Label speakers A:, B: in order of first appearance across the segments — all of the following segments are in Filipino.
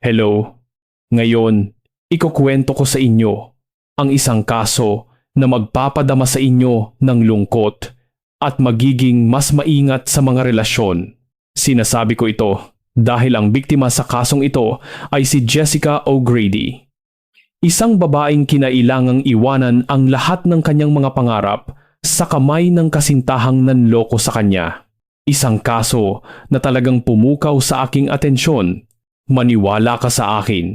A: Hello. Ngayon, ikukwento ko sa inyo ang isang kaso na magpapadama sa inyo ng lungkot at magiging mas maingat sa mga relasyon. Sinasabi ko ito dahil ang biktima sa kasong ito ay si Jessica O'Grady. Isang babaeng kinailangang iwanan ang lahat ng kanyang mga pangarap sa kamay ng kasintahang nanloko sa kanya. Isang kaso na talagang pumukaw sa aking atensyon. Maniwala ka sa akin.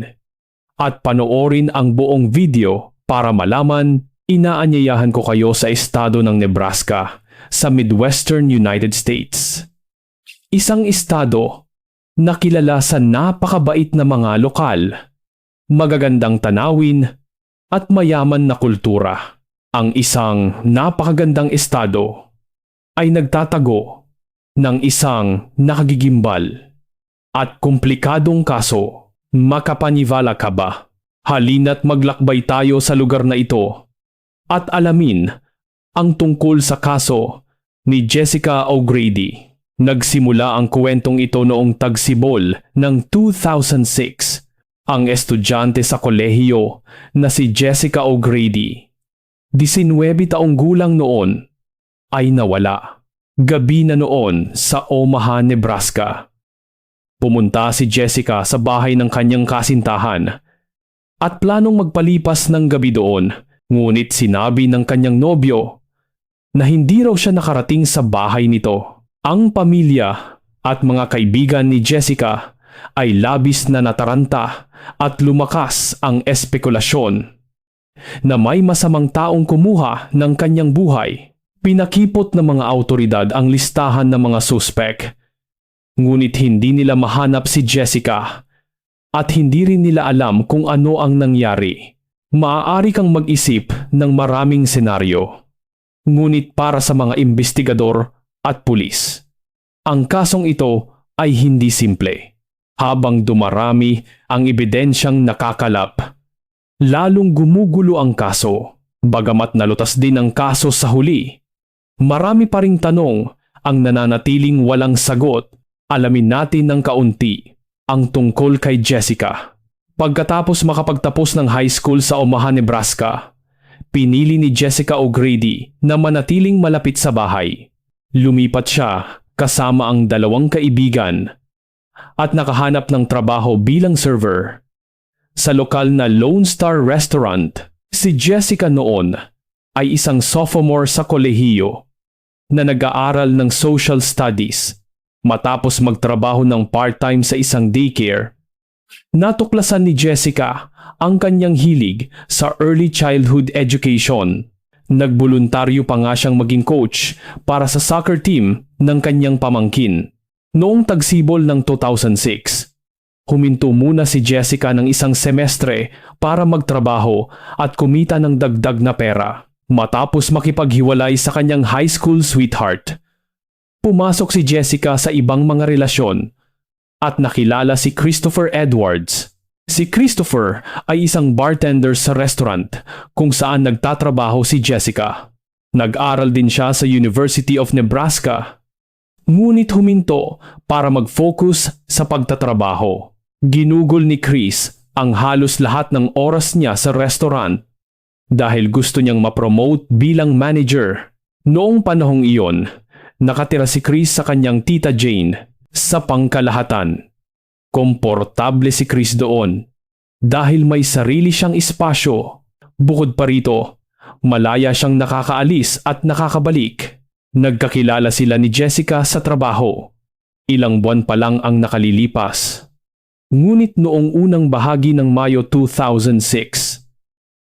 A: At panoorin ang buong video para malaman, inaanyayahan ko kayo sa estado ng Nebraska sa Midwestern United States. Isang estado na kilala sa napakabait na mga lokal, magagandang tanawin at mayaman na kultura. Ang isang napakagandang estado ay nagtatago ng isang nakagigimbal at komplikadong kaso. Makapaniwala ka ba? Halina't maglakbay tayo sa lugar na ito at alamin ang tungkol sa kaso ni Jessica O'Grady. Nagsimula ang kwentong ito noong tagsibol ng 2006. Ang estudyante sa kolehiyo na si Jessica O'Grady, 19 taong gulang noon, ay nawala. Gabi na noon sa Omaha, Nebraska. Pumunta si Jessica sa bahay ng kanyang kasintahan at planong magpalipas ng gabi doon ngunit sinabi ng kanyang nobyo na hindi raw siya nakarating sa bahay nito. Ang pamilya at mga kaibigan ni Jessica ay labis na nataranta at lumakas ang espekulasyon na may masamang taong kumuha ng kanyang buhay. Pinakipot ng mga autoridad ang listahan ng mga suspek. Ngunit hindi nila mahanap si Jessica at hindi rin nila alam kung ano ang nangyari. Maaari kang mag-isip ng maraming senaryo. Ngunit para sa mga investigador at pulis, ang kasong ito ay hindi simple. Habang dumarami ang ebidensyang nakakalap, lalong gumugulo ang kaso. Bagamat nalutas din ang kaso sa huli, marami pa ring tanong ang nananatiling walang sagot. Alamin natin ng kaunti ang tungkol kay Jessica. Pagkatapos makapagtapos ng high school sa Omaha, Nebraska, pinili ni Jessica O'Grady na manatiling malapit sa bahay. Lumipat siya kasama ang dalawang kaibigan at nakahanap ng trabaho bilang server. Sa lokal na Lone Star Restaurant, si Jessica noon ay isang sophomore sa kolehiyo na nag-aaral ng social studies matapos magtrabaho ng part-time sa isang daycare. Natuklasan ni Jessica ang kanyang hilig sa early childhood education. Nagboluntaryo pa nga siyang maging coach para sa soccer team ng kanyang pamangkin. Noong tagsibol ng 2006, huminto muna si Jessica ng isang semestre para magtrabaho at kumita ng dagdag na pera. Matapos makipaghiwalay sa kanyang high school sweetheart, pumasok si Jessica sa ibang mga relasyon at nakilala si Christopher Edwards. Si Christopher ay isang bartender sa restaurant kung saan nagtatrabaho si Jessica. Nag-aral din siya sa University of Nebraska. Ngunit huminto para mag-focus sa pagtatrabaho. Ginugol ni Chris ang halos lahat ng oras niya sa restaurant dahil gusto niyang ma-promote bilang manager. Noong panahong iyon, nakatira si Chris sa kanyang tita Jane sa pangkalahatan. Komportable si Chris doon dahil may sarili siyang espasyo. Bukod pa rito, malaya siyang nakakaalis at nakakabalik. Nagkakilala sila ni Jessica sa trabaho. Ilang buwan pa lang ang nakalilipas. Ngunit noong unang bahagi ng Mayo 2006,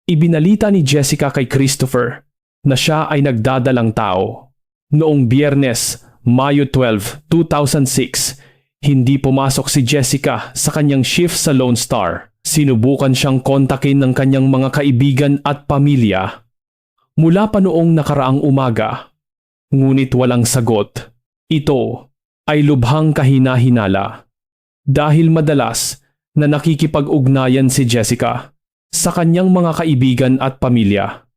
A: ibinalita ni Jessica kay Christopher na siya ay nagdadalang tao. Noong biyernes, Mayo 12, 2006, hindi pumasok si Jessica sa kanyang shift sa Lone Star. Sinubukan siyang kontakin ng kanyang mga kaibigan at pamilya mula pa noong nakaraang umaga. Ngunit walang sagot. Ito ay lubhang kahina-hinala dahil madalas na nakikipag-ugnayan si Jessica sa kanyang mga kaibigan at pamilya.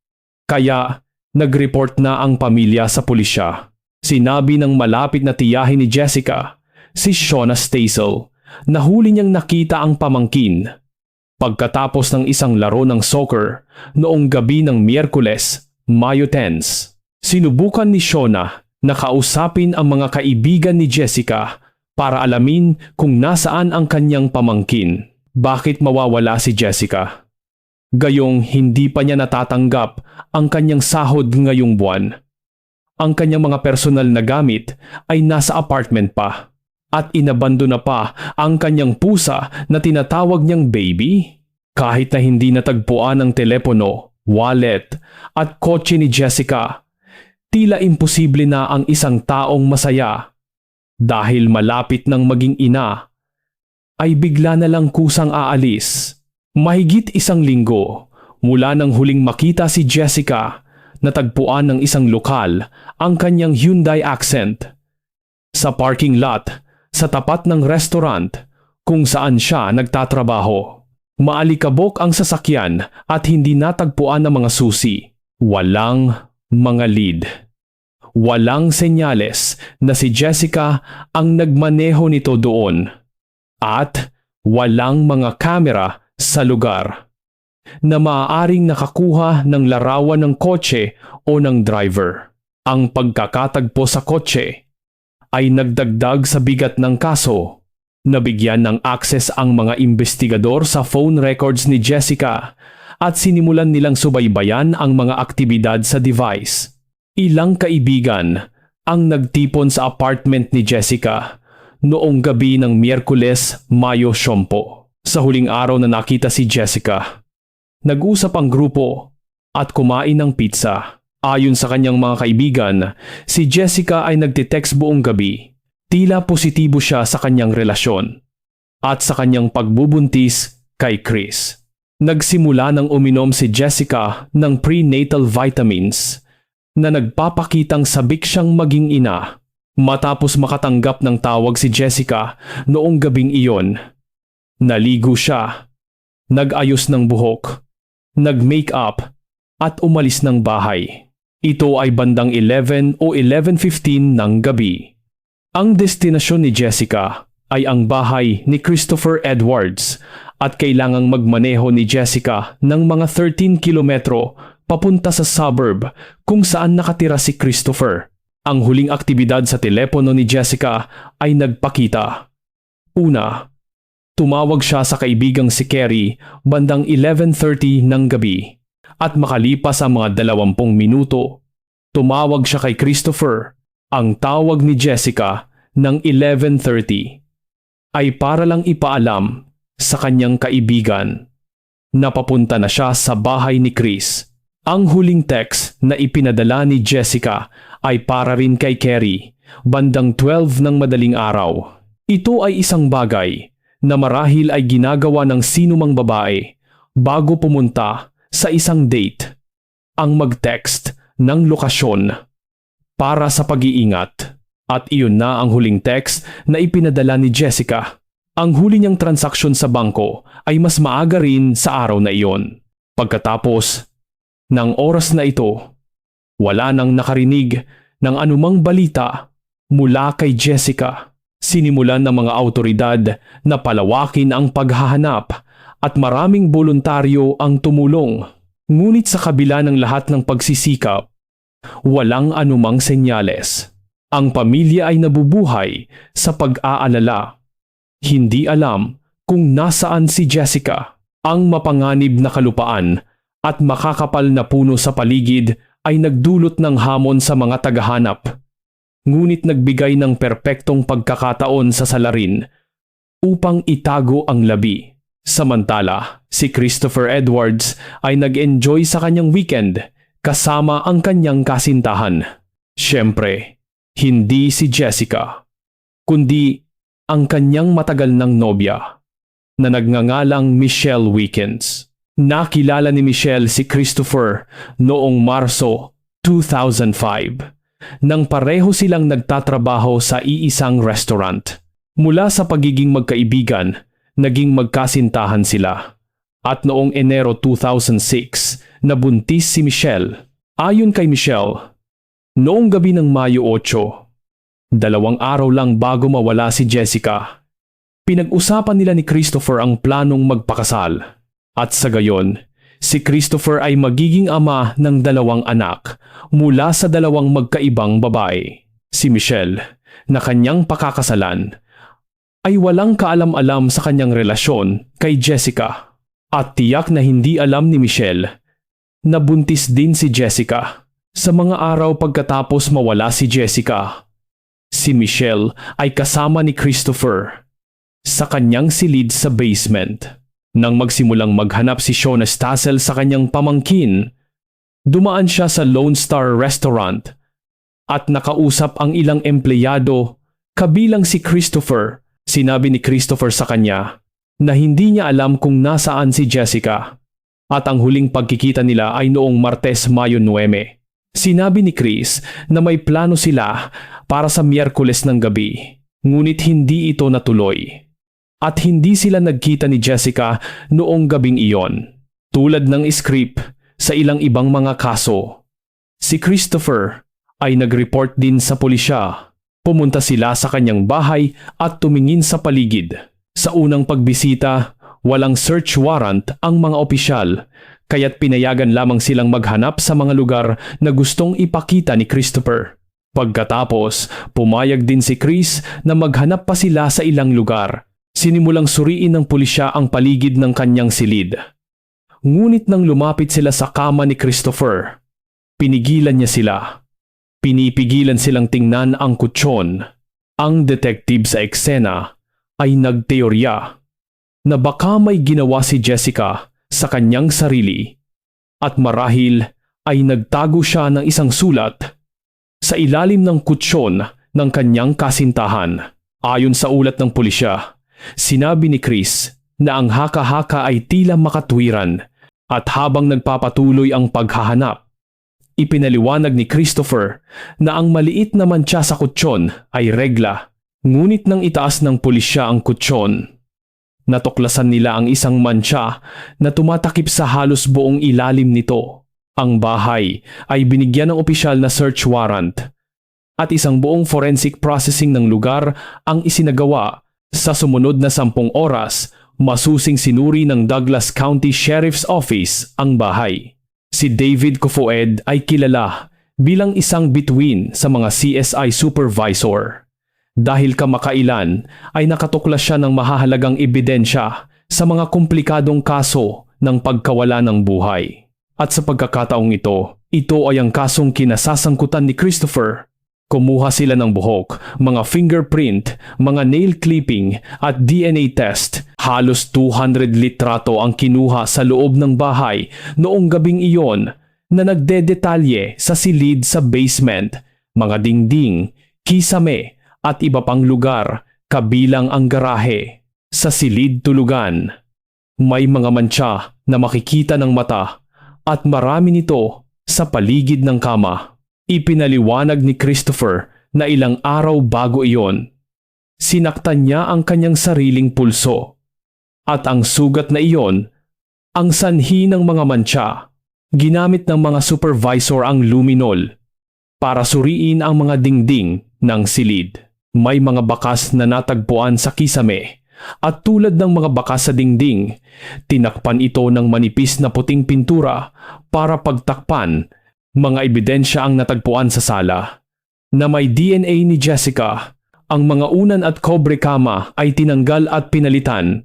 A: Kaya nag-report na ang pamilya sa pulisya. Sinabi ng malapit na tiyahin ni Jessica si Shona Stasel nahuli niyang nakita ang pamangkin. Pagkatapos ng isang laro ng soccer noong gabi ng Miyerkules, Mayo 10, sinubukan ni Shona na kausapin ang mga kaibigan ni Jessica para alamin kung nasaan ang kanyang pamangkin. Bakit mawawala si Jessica? Gayong hindi pa niya natatanggap ang kanyang sahod ngayong buwan. Ang kanyang mga personal na gamit ay nasa apartment pa at inabando na pa ang kanyang pusa na tinatawag niyang baby. Kahit na hindi natagpuan ang telepono, wallet at kotse ni Jessica, tila imposible na ang isang taong masaya. Dahil malapit ng maging ina, ay bigla na lang kusang aalis. Mahigit isang linggo mula nang huling makita si Jessica, natagpuan ng isang lokal ang kanyang Hyundai Accent. Sa parking lot, sa tapat ng restaurant kung saan siya nagtatrabaho. Maalikabok ang sasakyan at hindi natagpuan ng mga susi. Walang mga lead. Walang senyales na si Jessica ang nagmaneho nito doon. At walang mga kamera sa lugar na maaaring nakakuha ng larawan ng kotse o ng driver. Ang pagkakatagpo sa kotse ay nagdagdag sa bigat ng kaso. Nabigyan ng access ang mga investigador sa phone records ni Jessica at sinimulan nilang subaybayan ang mga aktibidad sa device. Ilang kaibigan ang nagtipon sa apartment ni Jessica noong gabi ng Miyerkules, Mayo 10. Sa huling araw na nakita si Jessica, nag-usap ang grupo at kumain ng pizza. Ayon sa kanyang mga kaibigan, si Jessica ay nagtitext buong gabi. Tila positibo siya sa kanyang relasyon at sa kanyang pagbubuntis kay Chris. Nagsimula ng uminom si Jessica ng prenatal vitamins na nagpapakitang sabik siyang maging ina. Matapos makatanggap ng tawag si Jessica noong gabing iyon, naligo siya, nag-ayos ng buhok, nag-make up at umalis ng bahay. Ito ay bandang 11 o 11.15 ng gabi. Ang destinasyon ni Jessica ay ang bahay ni Christopher Edwards at kailangang magmaneho ni Jessica ng mga 13 kilometro papunta sa suburb kung saan nakatira si Christopher. Ang huling aktibidad sa telepono ni Jessica ay nagpakita. Una, tumawag siya sa kaibigang si Kerry bandang 11.30 ng gabi at makalipas ang mga 20 minuto, tumawag siya kay Christopher ang tawag ni Jessica ng 11.30 ay para lang ipaalam sa kanyang kaibigan na papunta na siya sa bahay ni Chris. Ang huling text na ipinadala ni Jessica ay para rin kay Kerry, bandang 12 ng madaling araw. Ito ay isang bagay na marahil ay ginagawa ng sinumang babae bago pumunta sa isang date. Ang mag-text ng lokasyon para sa pag-iingat. At iyon na ang huling text na ipinadala ni Jessica. Ang huli niyang transaksyon sa bangko ay mas maaga rin sa araw na iyon. Pagkatapos ng oras na ito, wala nang nakarinig ng anumang balita mula kay Jessica. Sinimulan ng mga autoridad na palawakin ang paghahanap at maraming voluntaryo ang tumulong. Ngunit sa kabila ng lahat ng pagsisikap, walang anumang senyales. Ang pamilya ay nabubuhay sa pag-aalala. Hindi alam kung nasaan si Jessica. Ang mapanganib na kalupaan at makakapal na puno sa paligid ay nagdulot ng hamon sa mga tagahanap. Ngunit nagbigay ng perpektong pagkakataon sa salarin upang itago ang labi. Samantala, si Christopher Edwards ay nag-enjoy sa kanyang weekend kasama ang kanyang kasintahan. Siyempre, hindi si Jessica, kundi ang kanyang matagal ng nobya na nagngangalang Michelle Weekends. Nakilala ni Michelle si Christopher noong Marso 2005 nang pareho silang nagtatrabaho sa iisang restaurant. Mula sa pagiging magkaibigan, naging magkasintahan sila. At noong Enero 2006, nabuntis si Michelle. Ayon kay Michelle, Noong gabi ng Mayo 8, dalawang araw lang bago mawala si Jessica, Pinag-usapan nila ni Christopher ang planong magpakasal. At sa gayon, si Christopher ay magiging ama ng dalawang anak mula sa dalawang magkaibang babae. Si Michelle, na kanyang pakakasalan, ay walang kaalam-alam sa kanyang relasyon kay Jessica. At tiyak na hindi alam ni Michelle na buntis din si Jessica sa mga araw pagkatapos mawala si Jessica. Si Michelle ay kasama ni Christopher sa kanyang silid sa basement. Nang magsimulang maghanap si Shona Stassel sa kanyang pamangkin, dumaan siya sa Lone Star Restaurant at nakausap ang ilang empleyado kabilang si Christopher. Sinabi ni Christopher sa kanya na hindi niya alam kung nasaan si Jessica at ang huling pagkikita nila ay noong Martes, Mayo 9. Sinabi ni Chris na may plano sila para sa Miyerkules ng gabi, ngunit hindi ito natuloy. At hindi sila nagkita ni Jessica noong gabing iyon. Tulad ng script sa ilang ibang mga kaso. Si Christopher ay nag-report din sa pulisya. Pumunta sila sa kanyang bahay at tumingin sa paligid. Sa unang pagbisita, walang search warrant ang mga opisyal, kaya't pinayagan lamang silang maghanap sa mga lugar na gustong ipakita ni Christopher. Pagkatapos, pumayag din si Chris na maghanap pa sila sa ilang lugar. Sinimulang suriin ng pulisya ang paligid ng kanyang silid. Ngunit nang lumapit sila sa kama ni Christopher, pinigilan niya sila. Pinipigilan silang tingnan ang kutsyon. Ang detective sa eksena ay nagteorya na baka may ginawa si Jessica sa kanyang sarili at marahil ay nagtago siya ng isang sulat sa ilalim ng kutsyon ng kanyang kasintahan. Ayon sa ulat ng pulisya, sinabi ni Chris na ang haka-haka ay tila makatwiran at habang nagpapatuloy ang paghahanap, ipinaliwanag ni Christopher na ang maliit na mantsa sa kutsyon ay regla. Ngunit nang itaas ng pulisya ang kutsyon, natuklasan nila ang isang mantsa na tumatakip sa halos buong ilalim nito. Ang bahay ay binigyan ng opisyal na search warrant at isang buong forensic processing ng lugar ang isinagawa sa sumunod na sampung oras masusing sinuri ng Douglas County Sheriff's Office ang bahay. Si David Kufued ay kilala bilang isang bituin sa mga CSI supervisor. Dahil kamakailan ay nakatuklas siya ng mahahalagang ebidensya sa mga komplikadong kaso ng pagkawala ng buhay. At sa pagkakataong ito, ito ay ang kasong kinasasangkutan ni Christopher. Kumuha sila ng buhok, mga fingerprint, mga nail clipping at DNA test. Halos 200 litrato ang kinuha sa loob ng bahay noong gabing iyon na nagdedetalye sa silid sa basement, mga dingding, kisame at iba pang lugar kabilang ang garahe. Sa silid tulugan, may mga mantsa na makikita ng mata at marami nito sa paligid ng kama. Ipinaliwanag ni Christopher na ilang araw bago iyon. Sinaktan niya ang kanyang sariling pulso. At ang sugat na iyon, ang sanhi ng mga mantsa, ginamit ng mga supervisor ang luminol para suriin ang mga dingding ng silid. May mga bakas na natagpuan sa kisame at tulad ng mga bakas sa dingding, tinakpan ito ng manipis na puting pintura para pagtakpan mga ebidensya ang natagpuan sa sala. Na may DNA ni Jessica, ang mga unan at kobre kama ay tinanggal at pinalitan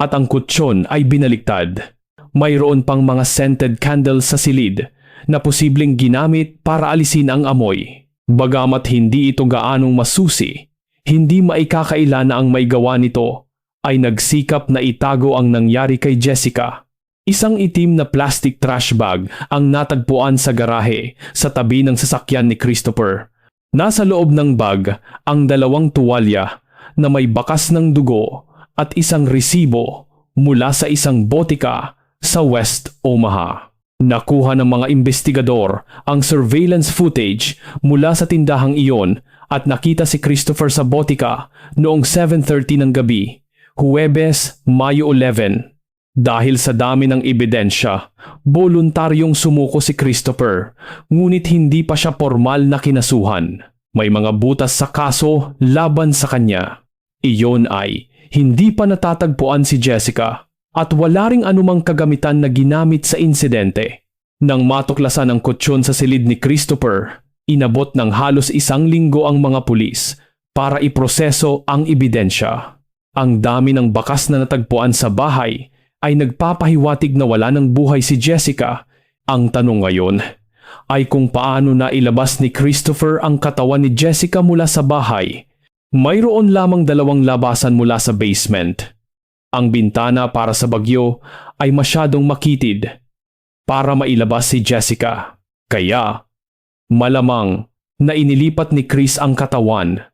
A: at ang kutsyon ay binaliktad. Mayroon pang mga scented candles sa silid na posibleng ginamit para alisin ang amoy. Bagamat hindi ito gaanong masusi, hindi maikakaila na ang may gawa nito ay nagsikap na itago ang nangyari kay Jessica. Isang itim na plastic trash bag ang natagpuan sa garahe sa tabi ng sasakyan ni Christopher. Nasa loob ng bag ang dalawang tuwalya na may bakas ng dugo at isang resibo mula sa isang botika sa West Omaha. Nakuha ng mga investigador ang surveillance footage mula sa tindahang iyon at nakita si Christopher sa botika noong 7.30 ng gabi Huwebes, Mayo 11. Dahil sa dami ng ebidensya, voluntaryong sumuko si Christopher, ngunit hindi pa siya formal na kinasuhan. May mga butas sa kaso laban sa kanya. Iyon ay hindi pa natatagpuan si Jessica at wala ring anumang kagamitan na ginamit sa insidente. Nang matuklasan ang kutsyon sa silid ni Christopher, inabot ng halos isang linggo ang mga pulis para iproseso ang ebidensya. Ang dami ng bakas na natagpuan sa bahay ay nagpapahiwatig na wala ng buhay si Jessica. Ang tanong ngayon ay kung paano na ilabas ni Christopher ang katawan ni Jessica mula sa bahay. Mayroon lamang dalawang labasan mula sa basement. Ang bintana para sa bagyo ay masyadong makitid para mailabas si Jessica. Kaya, malamang na inilipat ni Chris ang katawan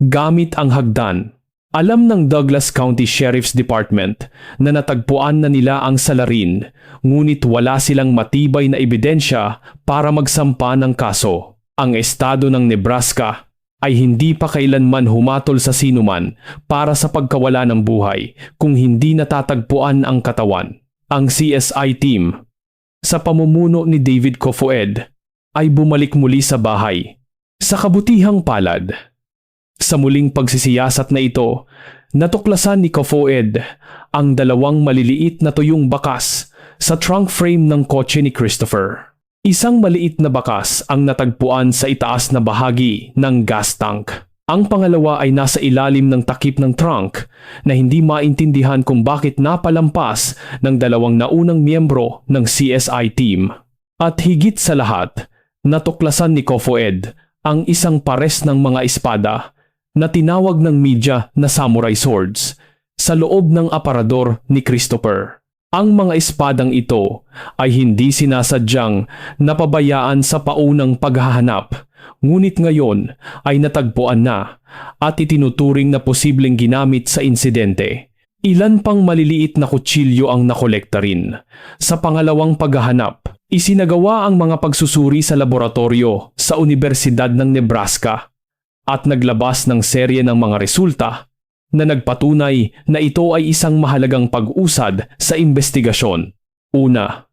A: gamit ang hagdan. Alam ng Douglas County Sheriff's Department na natagpuan na nila ang salarin ngunit wala silang matibay na ebidensya para magsampa ng kaso. Ang estado ng Nebraska ay hindi pa kailanman humatol sa sinuman para sa pagkawala ng buhay kung hindi natatagpuan ang katawan. Ang CSI team, sa pamumuno ni David Kofoed, ay bumalik muli sa bahay. Sa kabutihang palad, sa muling pagsisiyasat na ito, natuklasan ni Kofoed ang dalawang maliliit na tuyong bakas sa trunk frame ng kotse ni Christopher. Isang maliit na bakas ang natagpuan sa itaas na bahagi ng gas tank. Ang pangalawa ay nasa ilalim ng takip ng trunk na hindi maintindihan kung bakit napalampas ng dalawang naunang miyembro ng CSI team. At higit sa lahat, natuklasan ni Kofoed ang isang pares ng mga espada na tinawag ng media na samurai swords sa loob ng aparador ni Christopher. Ang mga espadang ito ay hindi sinasadyang napabayaan sa paunang paghahanap, ngunit ngayon ay natagpuan na at itinuturing na posibleng ginamit sa insidente. Ilan pang maliliit na kutsilyo ang nakolekta rin. Sa pangalawang paghahanap, isinagawa ang mga pagsusuri sa laboratorio sa Universidad ng Nebraska at naglabas ng serye ng mga resulta na nagpatunay na ito ay isang mahalagang pag-usad sa investigasyon. Una,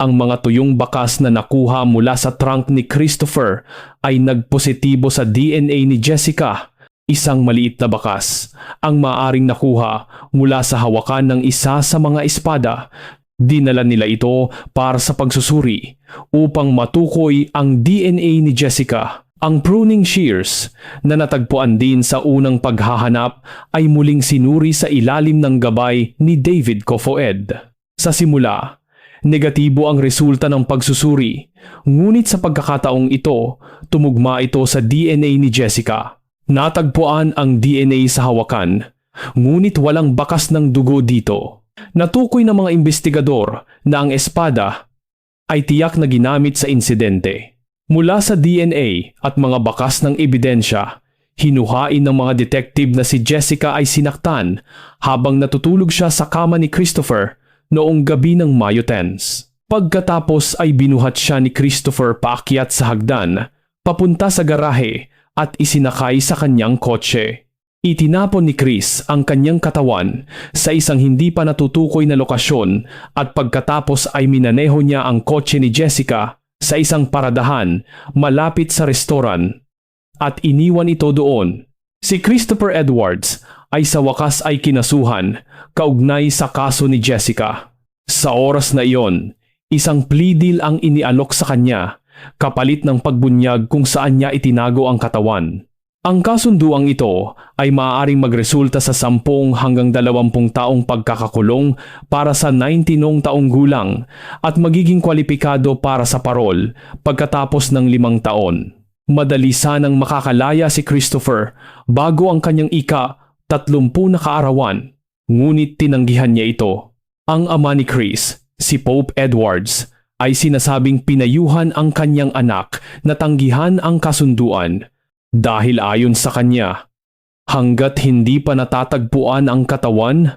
A: ang mga tuyong bakas na nakuha mula sa trunk ni Christopher ay nagpositibo sa DNA ni Jessica, isang maliit na bakas, ang maaring nakuha mula sa hawakan ng isa sa mga espada. Dinala nila ito para sa pagsusuri upang matukoy ang DNA ni Jessica ang pruning shears na natagpuan din sa unang paghahanap ay muling sinuri sa ilalim ng gabay ni David Kofoed. Sa simula, negatibo ang resulta ng pagsusuri, ngunit sa pagkakataong ito, tumugma ito sa DNA ni Jessica. Natagpuan ang DNA sa hawakan, ngunit walang bakas ng dugo dito. Natukoy ng mga investigador na ang espada ay tiyak na ginamit sa insidente. Mula sa DNA at mga bakas ng ebidensya, hinuhain ng mga detective na si Jessica ay sinaktan habang natutulog siya sa kama ni Christopher noong gabi ng Mayo 10. Pagkatapos ay binuhat siya ni Christopher paakyat sa hagdan, papunta sa garahe at isinakay sa kanyang kotse. Itinapon ni Chris ang kanyang katawan sa isang hindi pa natutukoy na lokasyon at pagkatapos ay minaneho niya ang kotse ni Jessica sa isang paradahan malapit sa restoran at iniwan ito doon. Si Christopher Edwards ay sa wakas ay kinasuhan kaugnay sa kaso ni Jessica. Sa oras na iyon, isang plea deal ang inialok sa kanya kapalit ng pagbunyag kung saan niya itinago ang katawan. Ang kasunduang ito ay maaaring magresulta sa 10 hanggang 20 taong pagkakakulong para sa 19 taong gulang at magiging kwalipikado para sa parol pagkatapos ng limang taon. Madali sanang makakalaya si Christopher bago ang kanyang ika 30 na kaarawan, ngunit tinanggihan niya ito. Ang ama ni Chris, si Pope Edwards, ay sinasabing pinayuhan ang kanyang anak na tanggihan ang kasunduan dahil ayon sa kanya, hanggat hindi pa natatagpuan ang katawan,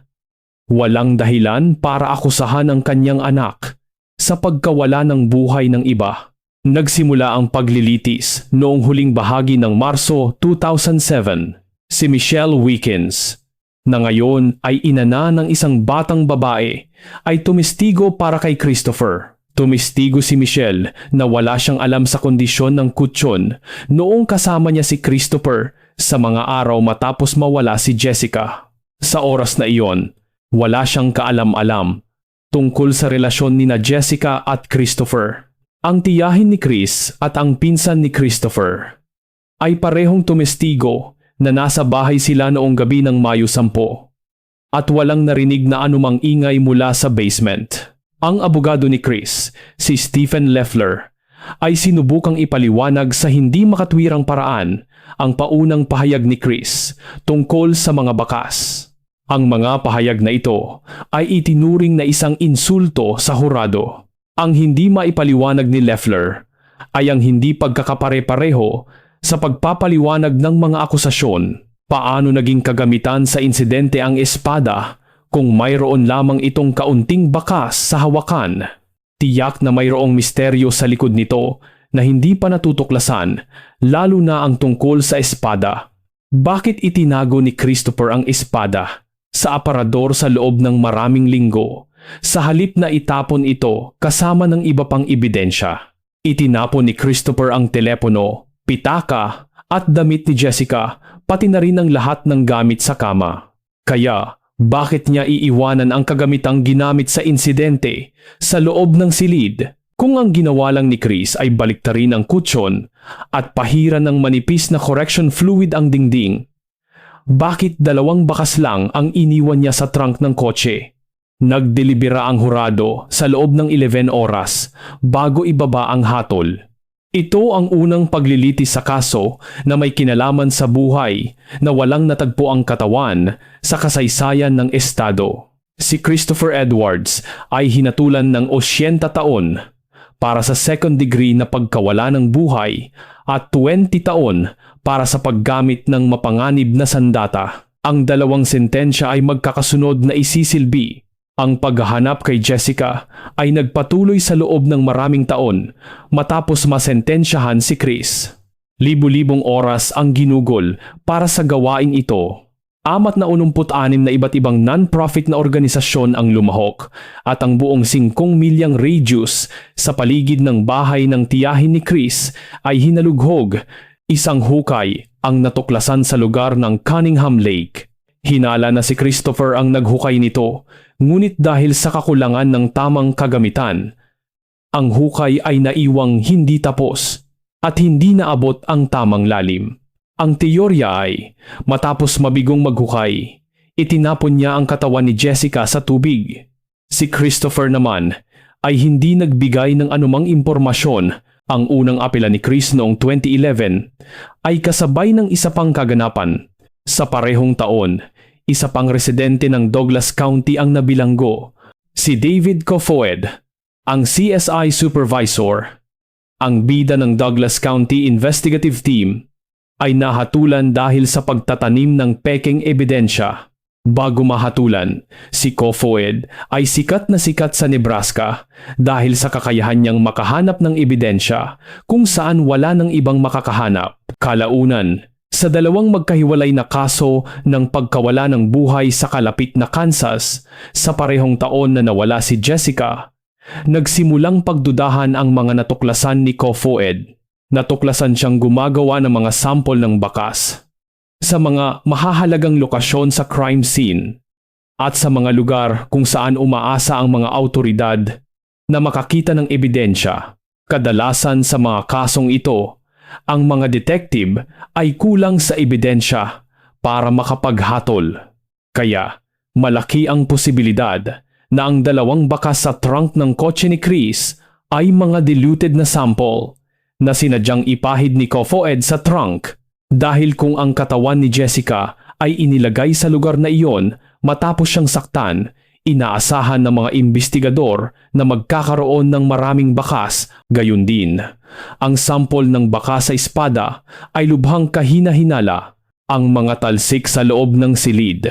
A: walang dahilan para akusahan ang kanyang anak sa pagkawala ng buhay ng iba. Nagsimula ang paglilitis noong huling bahagi ng Marso 2007. Si Michelle Wickens, na ngayon ay inana ng isang batang babae, ay tumistigo para kay Christopher. Tumistigo si Michelle na wala siyang alam sa kondisyon ng kutsyon noong kasama niya si Christopher sa mga araw matapos mawala si Jessica. Sa oras na iyon, wala siyang kaalam-alam tungkol sa relasyon ni na Jessica at Christopher. Ang tiyahin ni Chris at ang pinsan ni Christopher ay parehong tumestigo na nasa bahay sila noong gabi ng Mayo 10 at walang narinig na anumang ingay mula sa basement. Ang abogado ni Chris, si Stephen Leffler, ay sinubukang ipaliwanag sa hindi makatwirang paraan ang paunang pahayag ni Chris tungkol sa mga bakas. Ang mga pahayag na ito ay itinuring na isang insulto sa hurado. Ang hindi maipaliwanag ni Leffler ay ang hindi pagkakapare-pareho sa pagpapaliwanag ng mga akusasyon. Paano naging kagamitan sa insidente ang espada kung mayroon lamang itong kaunting bakas sa hawakan? Tiyak na mayroong misteryo sa likod nito na hindi pa natutuklasan, lalo na ang tungkol sa espada. Bakit itinago ni Christopher ang espada sa aparador sa loob ng maraming linggo sa halip na itapon ito kasama ng iba pang ebidensya? Itinapon ni Christopher ang telepono, pitaka at damit ni Jessica pati na rin ang lahat ng gamit sa kama. Kaya, bakit niya iiwanan ang kagamitang ginamit sa insidente sa loob ng silid kung ang ginawa lang ni Chris ay baliktarin ang kutsyon at pahiran ng manipis na correction fluid ang dingding? Bakit dalawang bakas lang ang iniwan niya sa trunk ng kotse? Nagdelibera ang hurado sa loob ng 11 oras bago ibaba ang hatol. Ito ang unang paglilitis sa kaso na may kinalaman sa buhay na walang natagpo ang katawan sa kasaysayan ng Estado. Si Christopher Edwards ay hinatulan ng 80 taon para sa second degree na pagkawala ng buhay at 20 taon para sa paggamit ng mapanganib na sandata. Ang dalawang sentensya ay magkakasunod na isisilbi ang paghahanap kay Jessica ay nagpatuloy sa loob ng maraming taon matapos masentensyahan si Chris. Libu-libong oras ang ginugol para sa gawain ito. Amat na 86 na iba't ibang non-profit na organisasyon ang lumahok at ang buong 5 milyang radius sa paligid ng bahay ng tiyahin ni Chris ay hinalughog. Isang hukay ang natuklasan sa lugar ng Cunningham Lake. Hinala na si Christopher ang naghukay nito Ngunit dahil sa kakulangan ng tamang kagamitan, ang hukay ay naiwang hindi tapos at hindi naabot ang tamang lalim. Ang teorya ay, matapos mabigong maghukay, itinapon niya ang katawan ni Jessica sa tubig. Si Christopher naman ay hindi nagbigay ng anumang impormasyon ang unang apela ni Chris noong 2011 ay kasabay ng isa pang kaganapan. Sa parehong taon, isa pang residente ng Douglas County ang nabilanggo, si David Cofoed, ang CSI supervisor. Ang bida ng Douglas County Investigative Team ay nahatulan dahil sa pagtatanim ng peking ebidensya. Bago mahatulan, si Cofoed ay sikat na sikat sa Nebraska dahil sa kakayahan niyang makahanap ng ebidensya kung saan wala ng ibang makakahanap. Kalaunan, sa dalawang magkahiwalay na kaso ng pagkawala ng buhay sa kalapit na Kansas sa parehong taon na nawala si Jessica, nagsimulang pagdudahan ang mga natuklasan ni Kofoed. Natuklasan siyang gumagawa ng mga sample ng bakas sa mga mahahalagang lokasyon sa crime scene at sa mga lugar kung saan umaasa ang mga autoridad na makakita ng ebidensya. Kadalasan sa mga kasong ito ang mga detective ay kulang sa ebidensya para makapaghatol. Kaya malaki ang posibilidad na ang dalawang bakas sa trunk ng kotse ni Chris ay mga diluted na sample na sinadyang ipahid ni Kofoed sa trunk dahil kung ang katawan ni Jessica ay inilagay sa lugar na iyon matapos siyang saktan, inaasahan ng mga investigador na magkakaroon ng maraming bakas gayon din. Ang sampol ng baka sa espada ay lubhang kahina-hinala. Ang mga talsik sa loob ng silid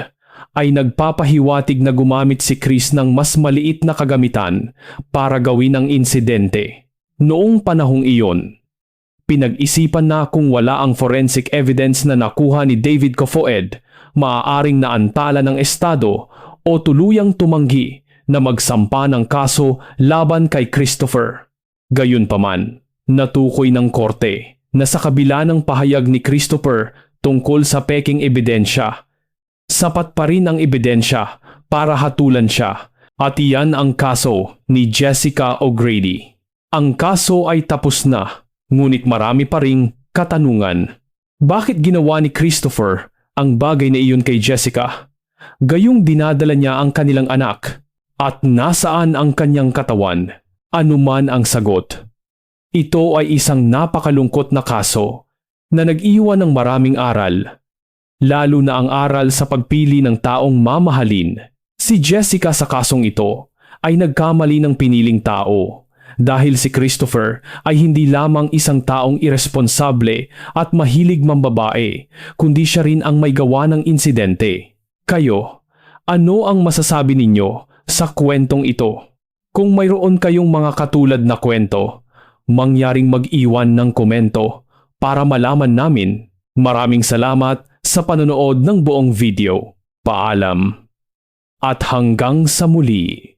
A: ay nagpapahiwatig na gumamit si Chris ng mas maliit na kagamitan para gawin ang insidente. Noong panahong iyon, pinag-isipan na kung wala ang forensic evidence na nakuha ni David Cofoed, maaaring naantala ng estado o tuluyang tumanggi na magsampa ng kaso laban kay Christopher. Gayunpaman, Natukoy ng korte na sa kabila ng pahayag ni Christopher tungkol sa peking ebidensya, sapat pa rin ang ebidensya para hatulan siya at iyan ang kaso ni Jessica O'Grady. Ang kaso ay tapos na, ngunit marami pa ring katanungan. Bakit ginawa ni Christopher ang bagay na iyon kay Jessica? Gayong dinadala niya ang kanilang anak at nasaan ang kanyang katawan? Anuman ang sagot. Ito ay isang napakalungkot na kaso na nag-iwan ng maraming aral, lalo na ang aral sa pagpili ng taong mamahalin. Si Jessica sa kasong ito ay nagkamali ng piniling tao dahil si Christopher ay hindi lamang isang taong irresponsable at mahilig mambabae, kundi siya rin ang may gawa ng insidente. Kayo, ano ang masasabi ninyo sa kwentong ito? Kung mayroon kayong mga katulad na kwento, mangyaring mag-iwan ng komento para malaman namin. Maraming salamat sa panonood ng buong video. Paalam. At hanggang sa muli.